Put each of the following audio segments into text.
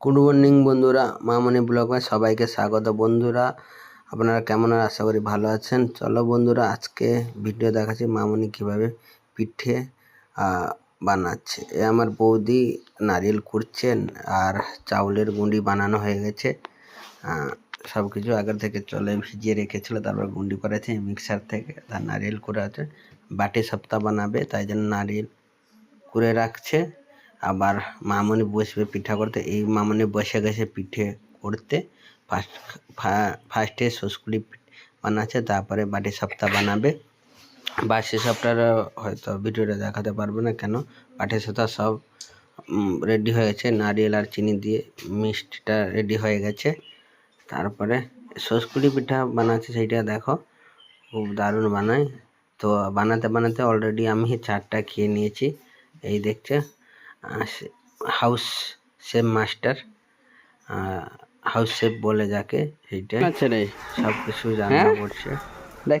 Good morning বন্ধুরা। মামনি ব্লগে সবাইকে স্বাগত। বন্ধুরা, আপনারা কেমন আর আশা করি ভালো আছেন। চলো বন্ধুরা, আজকে ভিডিও দেখাচ্ছি মামনি কীভাবে পিঠে বানাচ্ছে। এ আমার বৌদি নারিয়েল কুড়ছেন আর চাউলের গুঁড়ি বানানো হয়ে গেছে। সব কিছু আগের থেকে চলে ভিজিয়ে রেখেছিল, তারপর গুঁড়ি করেছে মিক্সার থেকে। তার নারিয়েল কুড়া আছে। বাটি সপ্তাহ বানাবে, তাই জন্য নারিয়েল করে রাখছে। আবার মামনি বসবে পিঠা করতে। এই মামনি বসে গেছে পিঠে করতে। ফার্স্ট ফার্স্টে শুষ্কুলি বানাচ্ছে, তারপরে বাটি সপ্তাহ বানাবে। বাসি সপ্তাহটা হয়তো ভিডিওটা দেখাতে পারব না কেন? বাটি সপ্তাহ সব রেডি হয়েছে নারিয়েল আর চিনি দিয়ে মিষ্টিটা রেডি হয়ে গেছে। তারপরে শুষ্কুলি পিঠা বানাচ্ছে সেইটা দেখো। খুব দারুণ বানায়। তো বানাতে বানাতে অলরেডি আমি চারটা খেয়ে নিয়েছি। এই দেখছে। House chef master house chef বলে যাকে সেইটা সব কিছু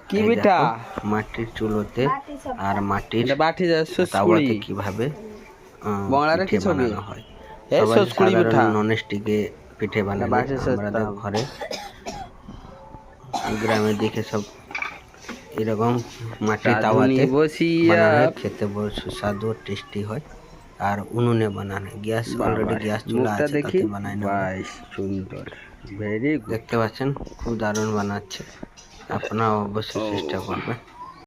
কি পিঠা দেখো, মাটির চুলোতে আর মাটির বাটি তাওয়াতে কীভাবে বাংলার কি? বানানো হয়। এই সুস্কুড়ি পিঠা। পিঠে। ঘরে গ্রামের দিকে সব এরকম মাটির রাঁধুনি তাওয়াতে বসিয়া খেতে বড় সুস্বাদু টেস্টি হয়। আর উনুনে বানানো। গ্যাস অলরেডি গ্যাস চুলা আছে দেখি? বানায় না সুন্দর। ভেরি দেখতে পাচ্ছেন খুব দারুণ বানাচ্ছে। আপনারা অবশ্যই চেষ্টা করবেন।